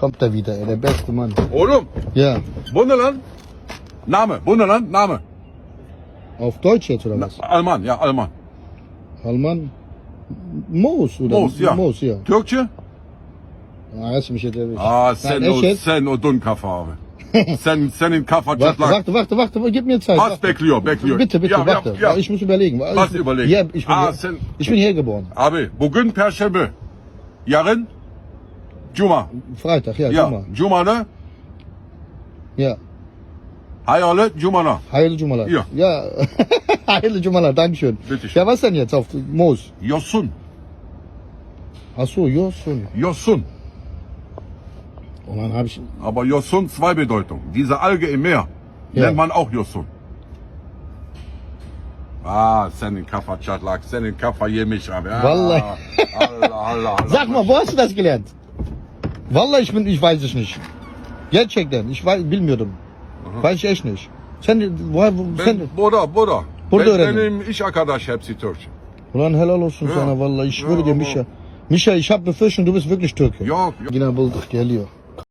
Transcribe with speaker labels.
Speaker 1: Kommt er wieder, ey, der beste Mann.
Speaker 2: Oğlum
Speaker 1: Ja.
Speaker 2: bu ne lan? Name. Bu ne lan? Name.
Speaker 1: Auf Deutsch jetzt oder was?
Speaker 2: Alman ya Alman.
Speaker 1: Alman? Moos oder?
Speaker 2: Moos ya.
Speaker 1: Moos, ja.
Speaker 2: Türkçe?
Speaker 1: Ah, hast du mich jetzt erwischt.
Speaker 2: Aa sen
Speaker 1: Nein,
Speaker 2: o,
Speaker 1: echt jetzt?
Speaker 2: sen o dun kafa abi. sen senin kafa
Speaker 1: Warte,
Speaker 2: çatlak.
Speaker 1: warte, warte, warte, gib mir Zeit.
Speaker 2: Was
Speaker 1: warte.
Speaker 2: bekliyor bekliyor.
Speaker 1: Bitte, bitte, warte.
Speaker 2: Ya.
Speaker 1: Ich muss überlegen.
Speaker 2: Was
Speaker 1: ich,
Speaker 2: überlegen?
Speaker 1: Ja, ich bin,
Speaker 2: Ah,
Speaker 1: hier,
Speaker 2: sen-
Speaker 1: ich bin hier geboren.
Speaker 2: Abi bugün perşembe. Yarın cuma.
Speaker 1: Freitag, ja,
Speaker 2: Ya
Speaker 1: Cuma.
Speaker 2: cuma ne?
Speaker 1: Ja.
Speaker 2: Hayırlı cumana.
Speaker 1: Hayırlı Cumalar.
Speaker 2: Ja.
Speaker 1: Ja. Hayırlı Cumalar, Dankeschön.
Speaker 2: Bitteschön.
Speaker 1: Ja, was denn jetzt auf Moos?
Speaker 2: Yosun.
Speaker 1: Ach so, Josun.
Speaker 2: Yosun.
Speaker 1: Und dann habe ich.
Speaker 2: Aber Yosun zwei Bedeutungen. Diese Alge im Meer
Speaker 1: Ja.
Speaker 2: nennt man auch Yosun. Ah, senin kafa çatlak, senin kafa yemiş abi. Ah,
Speaker 1: Vallahi.
Speaker 2: Allah Allah Allah.
Speaker 1: Sag mal, wo hast du das gelernt? Vallahi ich bin, ich weiß es nicht. Gerçekten, ich weiß, bilmiyordum. Weiß ich echt nicht. Sen, woher, wo,
Speaker 2: Ben,
Speaker 1: sen,
Speaker 2: burada, burada.
Speaker 1: Burada
Speaker 2: Ben-
Speaker 1: öğrendim.
Speaker 2: Benim iş arkadaş hepsi Türkçe.
Speaker 1: ulan helal olsun
Speaker 2: Ja.
Speaker 1: sana vallahi. Ich schwöre dir, Micha. Micha, ich habe befürchtet, du bist wirklich Türke.
Speaker 2: Yok, yok.
Speaker 1: Yine bulduk, geliyor.